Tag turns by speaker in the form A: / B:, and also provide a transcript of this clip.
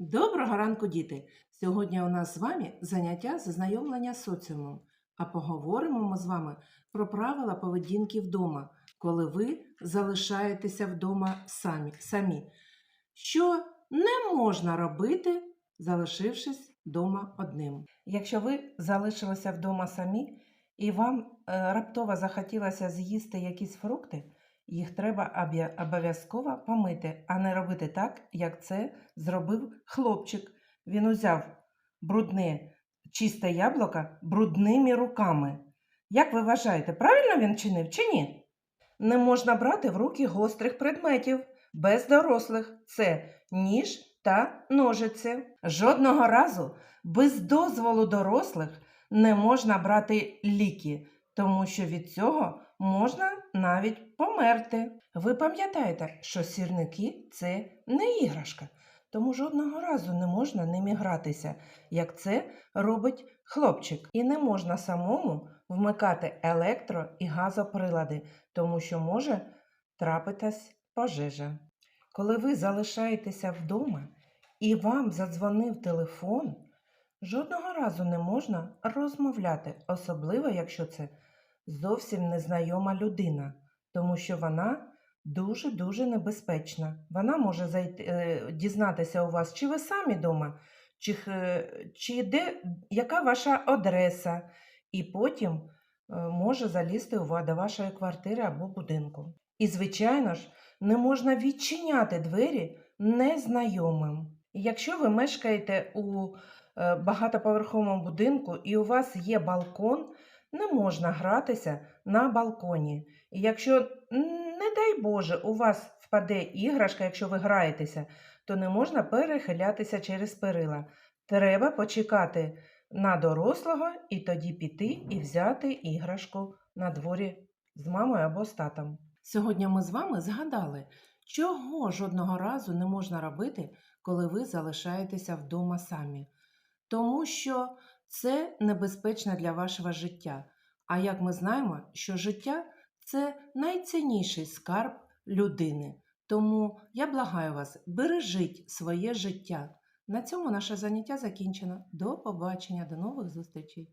A: Доброго ранку, діти! Сьогодні у нас з вами заняття з знайомлення з соціумом, а поговоримо ми з вами про правила поведінки вдома, коли ви залишаєтеся вдома самі. самі. Що не можна робити, залишившись вдома одним. Якщо ви залишилися вдома самі і вам е, раптово захотілося з'їсти якісь фрукти, їх треба обов'язково помити, а не робити так, як це зробив хлопчик. Він узяв брудне чисте яблуко брудними руками. Як ви вважаєте, правильно він чинив чи ні? Не можна брати в руки гострих предметів без дорослих це ніж та ножиці. Жодного разу без дозволу дорослих не можна брати ліки, тому що від цього можна навіть померти. Ви пам'ятаєте, що сірники це не іграшка, тому жодного разу не можна ними гратися, як це робить хлопчик. І не можна самому вмикати електро і газоприлади, тому що може трапитись пожежа. Коли ви залишаєтеся вдома і вам задзвонив телефон, жодного разу не можна розмовляти, особливо якщо це зовсім незнайома людина, тому що вона дуже-дуже небезпечна. Вона може зайти, е, дізнатися у вас, чи ви самі вдома, чи, чи де, яка ваша адреса, і потім е, може залізти у ва- до вашої квартири або будинку. І, звичайно ж, не можна відчиняти двері незнайомим. Якщо ви мешкаєте у е, багатоповерховому будинку і у вас є балкон, не можна гратися на балконі. І якщо, не дай Боже, у вас впаде іграшка, якщо ви граєтеся, то не можна перехилятися через перила. Треба почекати на дорослого і тоді піти і взяти іграшку на дворі з мамою або з татом. Сьогодні ми з вами згадали, чого жодного разу не можна робити, коли ви залишаєтеся вдома самі. Тому що це небезпечно для вашого життя. А як ми знаємо, що життя це найцінніший скарб людини. Тому я благаю вас, бережіть своє життя. На цьому наше заняття закінчено. До побачення, до нових зустрічей!